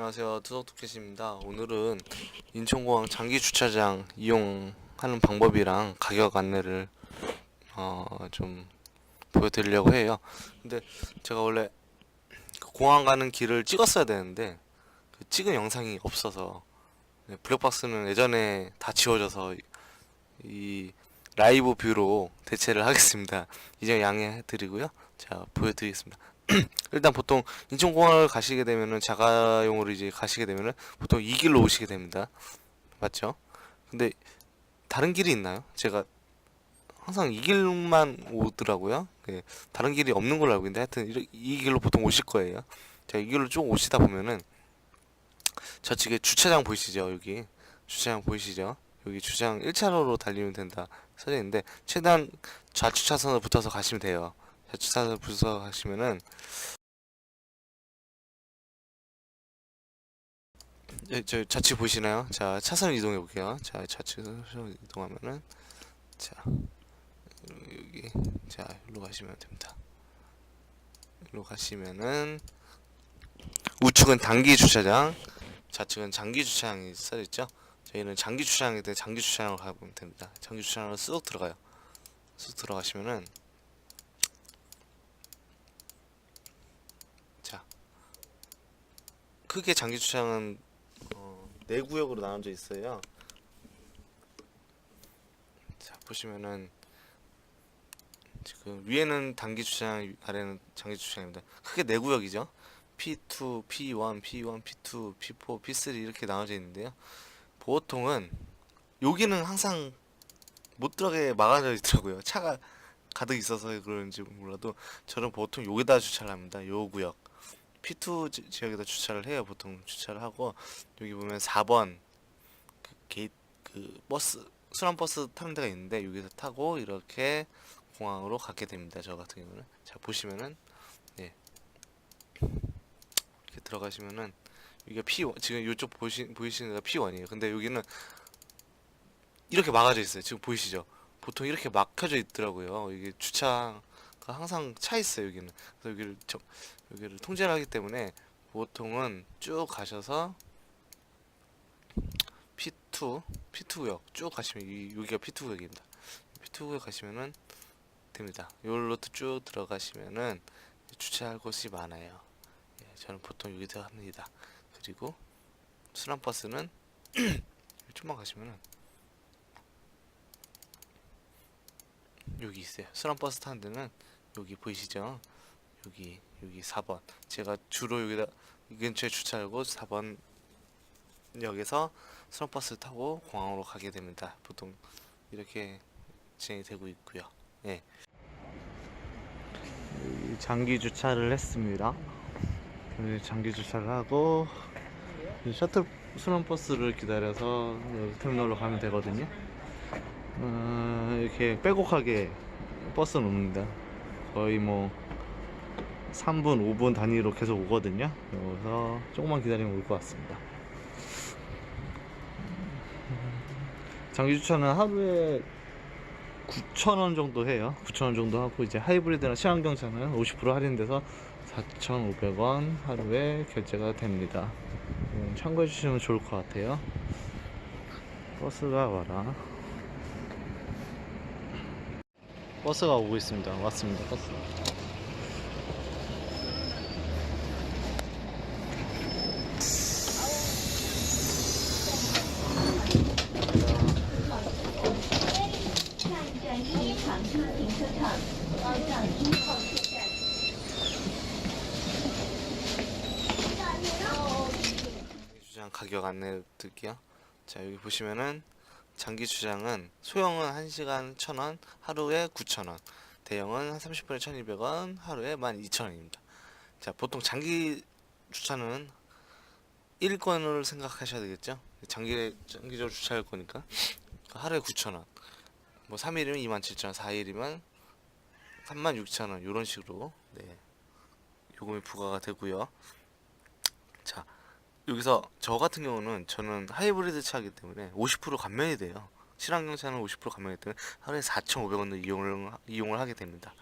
안녕하세요. 투석투켓입니다. 오늘은 인천공항 장기 주차장 이용하는 방법이랑 가격 안내를 어 좀 보여드리려고 해요. 근데 제가 원래 그 공항 가는 길을 찍었어야 되는데 그 찍은 영상이 없어서 네, 블랙박스는 예전에 다 지워져서 이- 이 라이브 뷰로 대체를 하겠습니다 이제 양해해 드리고요 자 보여드리겠습니다 일단 보통 인천공항을 가시게 되면은 자가용으로 이제 가시게 되면은 보통 이 길로 오시게 됩니다. 맞죠? 근데 다른 길이 있나요? 제가 항상 이 길만 오더라고요. 예, 다른 길이 없는 걸로 알고 있는데 하여튼 이렇- 이 길로 보통 오실 거예요. 자, 이 길로 쭉 오시다 보면은 저측에 주차장 보이시죠? 여기 주차장 보이시죠? 여기 주차장 1차로로 달리면 된다 써져 있는데 최대한 좌측 차선으로 붙어서 가시면 돼요. 좌측 차선으로 붙어서 가시면은 예, 저 좌측 보시나요? 자, 차선 이동해 볼게요. 자, 좌측 이동하면은 자, 여기 자, 일로 가시면 됩니다. 일로 가시면은 우측은 단기 주차장, 좌측은 장기 주차장이 써 있죠. 저희는 장기 주차장에 대해 장기 주차장으로 가보면 됩니다. 장기 주차장으로 쑥 들어가요. 쑥 들어가시면은 자, 크게 장기 주차장은 어, 네 구역으로 나눠져 있어요. 자 보시면은 지금 위에는 단기 주차장, 아래는 장기 주차장입니다. 크게 네 구역이죠. P2, P1, P1, P2, P4, P3 이렇게 나눠져 있는데요. 보통은 여기는 항상 못 들어가게 막아져 있더라고요. 차가 가득 있어서 그런지 몰라도 저는 보통 여기다 주차를 합니다. 요 구역. P2 지- 지역에다 주차를 해요. 보통 주차를 하고 여기 보면 4번 그 게이트 그 버스 순환 버스 타는 데가 있는데 여기서 타고 이렇게 공항으로 가게 됩니다. 저 같은 경우는 자 보시면은 네 이렇게 들어가시면은 여기가 P1 지금 이쪽 보시 보이시는 데가 P1이에요. 근데 여기는 이렇게 막아져 있어요. 지금 보이시죠? 보통 이렇게 막혀져 있더라고요. 이게 주차가 항상 차 있어요. 여기는 그래서 여기를 저, 여기를 통제를 하기 때문에 보통은 쭉 가셔서 P2, P2 구역 쭉 가시면 이, 여기가 P2 구역입니다. P2 구역 가시면은 됩니다. 여기로 쭉 들어가시면은 주차할 곳이 많아요. 예, 저는 보통 여기서 합니다. 그리고 순환버스는 좀만 가시면은 여기 있어요. 순환버스 타는 데는 여기 보이시죠? 여기 여기 4번 제가 주로 여기다 이 근처에 주차하고 4번 역에서 순환버스 타고 공항으로 가게 됩니다. 보통 이렇게 진행이 되고 있고요. 예. 장기 주차를 했습니다. 여기 장기 주차를 하고 이 셔틀 순환버스를 기다려서 터미널로 가면 되거든요. 어, 이렇게 빼곡하게 버스는 옵니다. 거의 뭐 3분, 5분 단위로 계속 오거든요. 그래서 조금만 기다리면 올 것 같습니다. 장기 주차는 하루에 9,000원 정도 해요. 9,000원 정도 하고 이제 하이브리드나 친환경차는 50% 할인돼서 4,500원 하루에 결제가 됩니다. 음, 참고해 주시면 좋을 것 같아요. 버스가 와라. 버스가 오고 있습니다. 왔습니다. 버스. 주장 가격 안내 드릴게요. 자 여기 보시면은 장기 주장은 소형은 1시간 1,000원, 하루에 9,000원. 대형은 한 30분에 1,200원, 하루에 12,000원입니다. 자, 보통 장기 주차는 1건을 생각하셔야 되겠죠? 장기 장기적으로 주차할 거니까 하루에 9,000원. 뭐 3일이면 27,000원, 4일이면 36,000원 이런 식으로 네. 요금이 부과가 되고요. 자, 여기서 저 같은 경우는 저는 하이브리드 차이기 때문에 50% 감면이 돼요. 친환경 차는 50% 감면이기 때문에 하루에 4,500원을 이용을 이용을 하게 됩니다.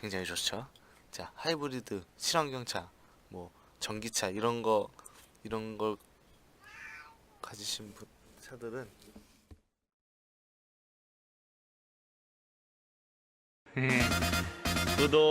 굉장히 좋죠. 자, 하이브리드, 친환경 차, 뭐 전기차 이런 거 이런 걸 가지신 분, 차들은 구독